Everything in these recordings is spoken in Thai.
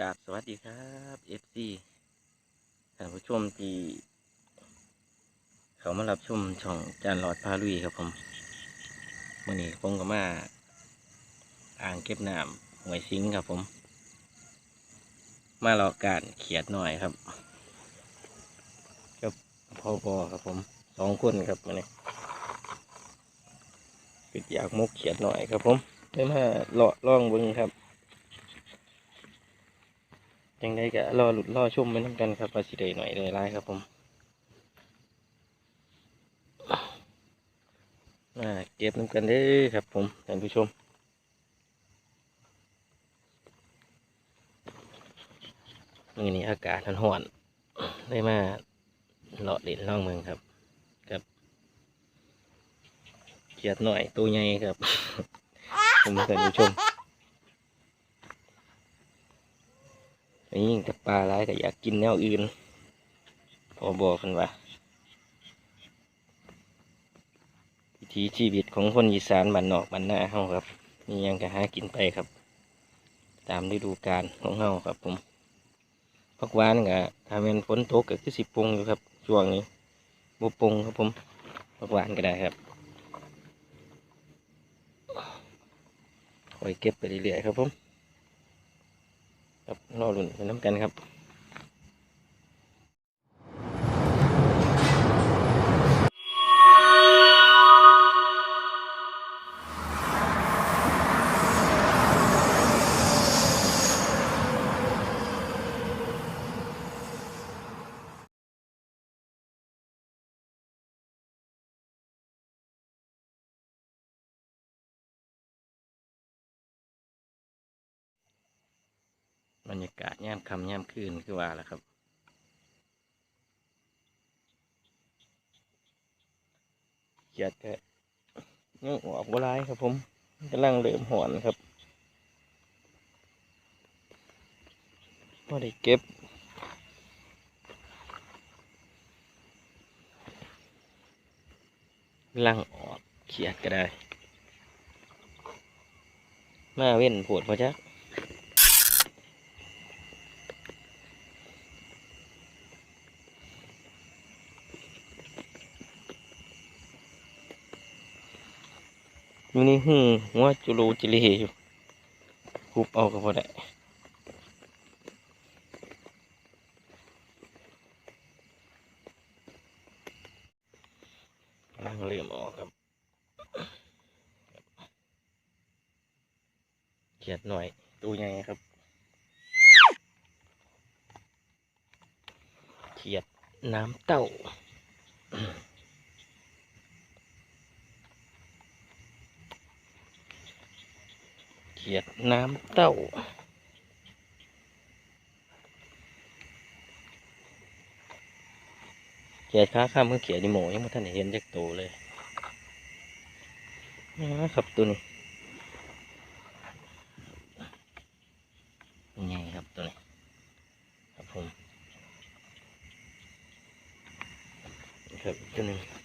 กราบสวัสดีครับเอฟซีท่านผู้ชมที่เขามารับชมช่องจานหลอดพาลุยครับผมวันนี้ผมก็มาอ่างเก็บน้ำหวยซิงครับผม มารอการเขียดหน่อยครับกับพ่อบอครับผมสองคนครับวันนี้ปิดอยากมกเขียดหน่อยครับผมได้มาเลาะล่องบึงครับ ยังได้ก็รอหลุดรอชมไปน้ำกันครับว่าสิได้หน่อยเลยไล่ครับผมมาเก็บน้ำกันเด้อครับผมท่านผู้ชมมื่อนี้อากาศมันร้อนได้มาเลาะเล่นล่องเมืองครับครับเกียดหน่อยตัวใหญ่ครับ ผมท่านผู้ชม นี่แต่ปลาร้ายก็อยากกินแนวอื่น พอบอกกันว่าวิถีชีวิตของคนอีสานบ้านนอกบ้านนาเฮาครับมียังก็หากินไปครับ ตามฤดูกาลของเฮาครับผมพักวานก็ถ้าเป็นฝนตกก็คือสิปรุงอยู่ครับช่วงนี้บุปรุงครับผมพักวานก็ได้ครับคอยเก็บไปเรื่อยๆครับผม ครับรอรุ่นไปน้ำกันครับ บรรยากาศย่มคำย่มคืนคือว่าแหละครับเกียดก็ยังออกบัร้ายครับผมกำลังเริ่มหอนครับพอได้เก็บกำลังออกเขียดก็ได้ มาเว้นปวดพอจัก อยู่นี่หูหัวจุลูจิเลอยู่คุบเอาก็พอได้กำลังเริ่มออกครับเขียดหน่อยตัวใหญ่ครับเขียดน้ำเต้า ขียดน้ำเต้า เขียดค้าข้ามเมื่อเขียดดิโมยังไม่ทันเห็นจากตัวเลยนะครับตัวนี้นไงครับตัวนี้ครับผมครับตัวหนึง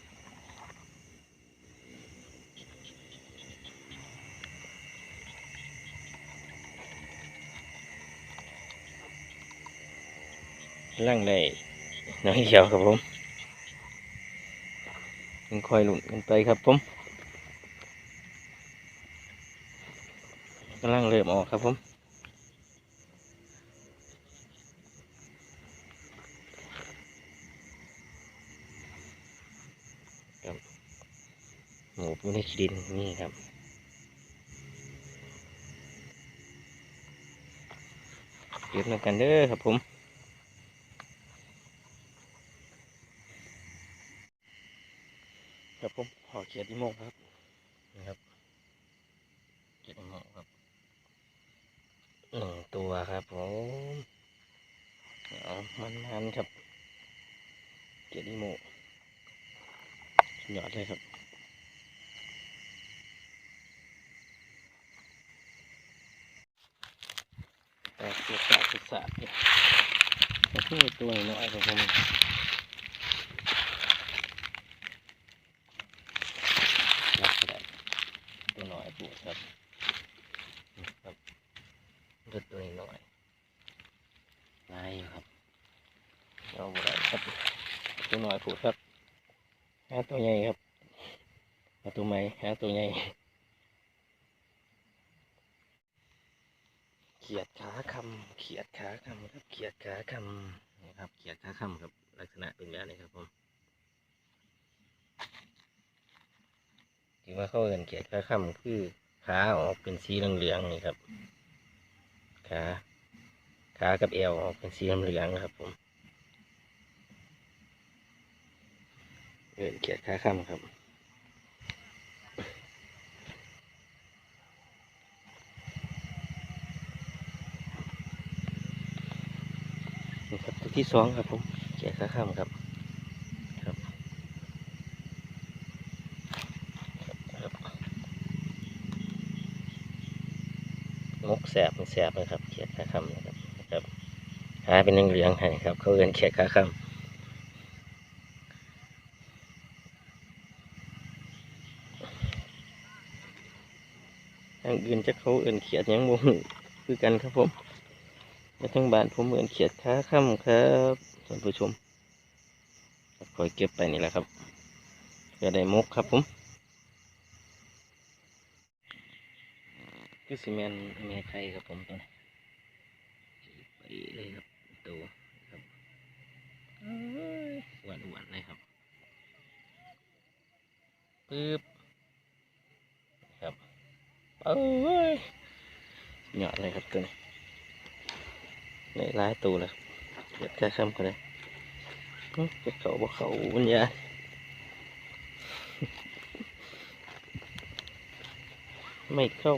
ล่างได้น้อยเดียวครับผมยังคอยหลุนกันไปครับผมกำลังเริ่มออกครับผมครับหมูอยู่ในขี้ดินนี่ครับเก็บนำกันเด้อครับผม ครับผมขอเขียดอี โมงครับนะครับเขียดอีโมงครับหนึ่งตัวครับผมเอามันมันๆครับเขียดอีโมงสุดยอดเลยครับแต่เกียดสาดสาดเนี่ยก็คือตัวน้อยครับผม รับก็ได้ตัวห น่ครับนี่ครับเลือดตัวนี้หน่อยลายครับเอาบ่ได้ครับตัวน้อยผูดครับหาตัวใหญ่ครับหาตัวใหม่หาตัวใหญ่เขียดขาคำเขียดขาคำครับเขียดขาคำนี่ครับเขียดขาคำครับลักษณะเป็นแบบนี้ครับผม ที่ว่าเขาเอินเขียดขาคำคือขาออกเป็นสีเหลืองๆนี่ครับขาขากับเอวออกเป็นสีเหลืองครับ ผมเอินเขียดขาคำครับครับตัวที่สองครับผมเขียดขาคำครับครับครับมกแสบมันแสบนะครับเขียดขาคำนะครับนะครับขาเป็นเหลืองๆให้ครับ เขาเอินเขียดขาคำทางอื่นจะเขาเอินเขียดยังบ่คือกันครับผมแต่ทางบ้านผมเอินเขียดขาค่ำครับท่านผู้ชมคอยเก็บไปนี่แหละครับจะได้มกครับผม คือซีเมนเมไทยครับผมตัวนี้ไปเลยครับตัวครับหวานหวานเลยครับปึ๊บครับเอ้ยเหยาะเลยครับตัวนี้ในร้ายตัวเลยเก็บแค่คำก็ได้อื้อจะเขาบอกเขาบรรยาไม่เข้า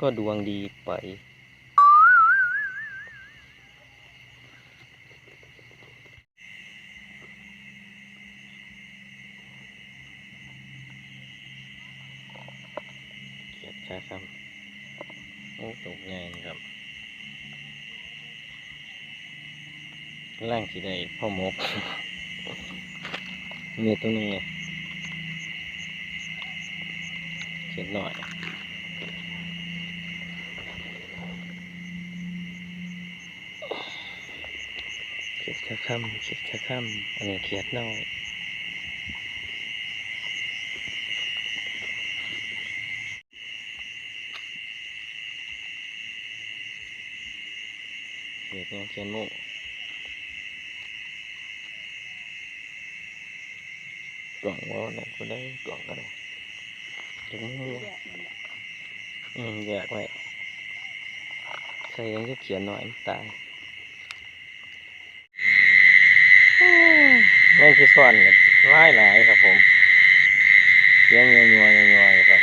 ก็ดวงดีไป เกียดค่าคำโอ้ตกง่ายนะครับล่างสีได้พ่อหมกเมีตัวหนึงเลยเขียนหน่อย ขียดค่าคำเขียดค่าคำอันนี้เขียดน้อยเขียดเนี่ยเขียนโม่กล่องว่าไหนก็ได้กล่องก็ได้ถึงมั่วอืมแยกไว้ใส่ยังจะเขียนหน่อยตาย แม่งที่ซ่อนเนี่ยหลายหลายครับผมเสียงยัวยัวยัวยัวครับ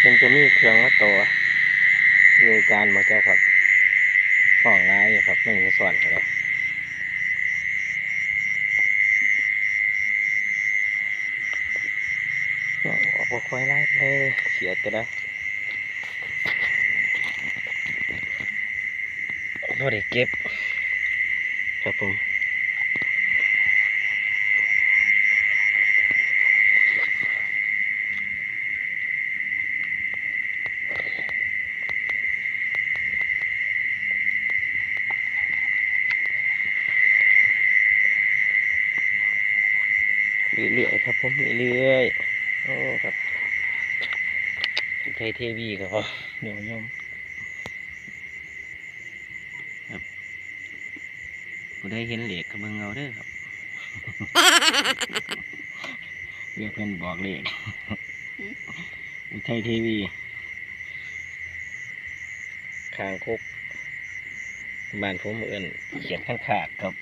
เป็นจะมีเครื่องมาตัวมีการมาแก้ครับห้องร้ายครับไม่มีซ่อนก็ได้ออกค่อยไล่เลยเขียดก็ได้พอได้เก็บ ครับผมเรื่อยๆครับผมเรื่อยๆโอ้ครับไทยเทวีครับเดี๋ยวยมครับ ผู้ได้เห็นเหล็กกับเบิ่งเอาเด้อครับเรียกเพื่อนบอกเลขอุทัยเทวีคางคกบ้านผมเอื่นเขียนข้างขาดครับ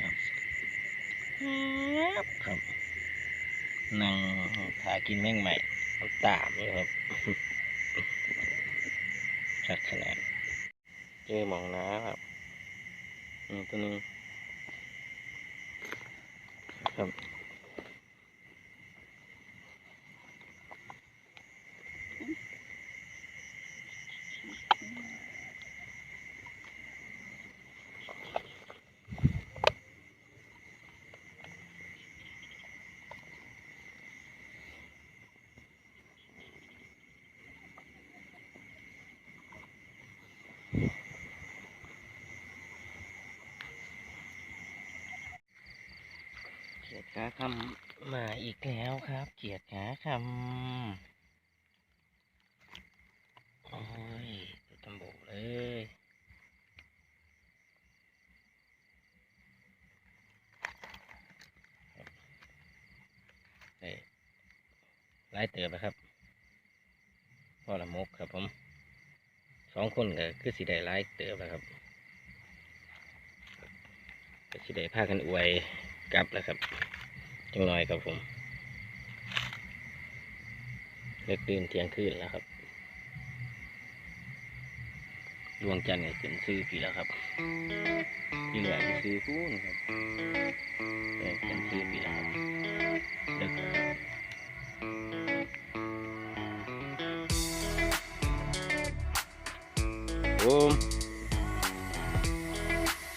ครับครับนั่งหากินแม่งใหม่เขาตามอยู่ครับชัดขนาดเจอหมองน้าครับ อืมตัว หนึงครับขาคำมาอีกแล้วครับ เกียรติขาคำโอ้ยตัวตำโบเลยไลายเติบนะครับพ่อละมกครับผมสองคนก็คือสีได้หลายเติบแล้วครับก็สีได้พากันอวย กลับแล้วครับ จังหน่อยครับผม เลิกดื่นเที่ยงคืนแล้วครับดวงจันทร์เนี่ยขึ้นซื้อพี่แล้วครับที่เหลือก็ซื้อพูนครับเออขึ้นซื้อพี่แล้วครับเลิกครับผม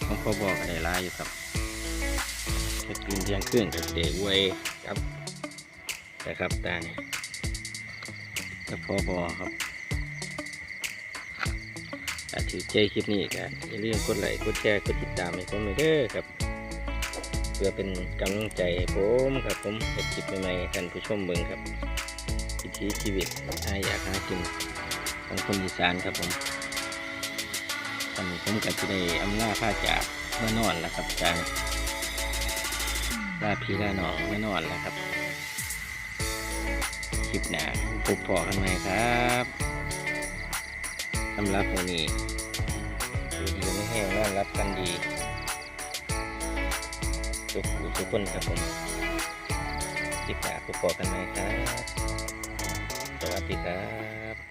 ผมพอบอกอะไรร้ายอยู่ครับ กินเที่ยงคืนกับเด็กไว้ครับนะครับตาเนี่ยก็พอบอครับถ้าถือใจคลิปนี้ก็อย่าลืมกดไลค์กดแชร์กดติดตามให้ผมหน่อยเด้อครับ เพื่อเป็นกำลังใจให้ผมครับผมเฮ็ดคลิปใหม่ๆท่านผู้ชมเบิ่งครับวิถีชีวิตอาอยากหากินของคนอีสานครับผมตอนนี้ผมก็จะได้อำลาจพาจากเมื่อนอนแล้วครับจาง ลาพี่ลาน้องไม่นอนแล้วครับ คลิปหน้าพบพอกันใหมครับสำหรับวันนี้ดูดีไม่แห้งนอนรับกันดีทุกทุกคนครับผมคลิปหน้าพบพอกันใหมครับ สวัสดีครับ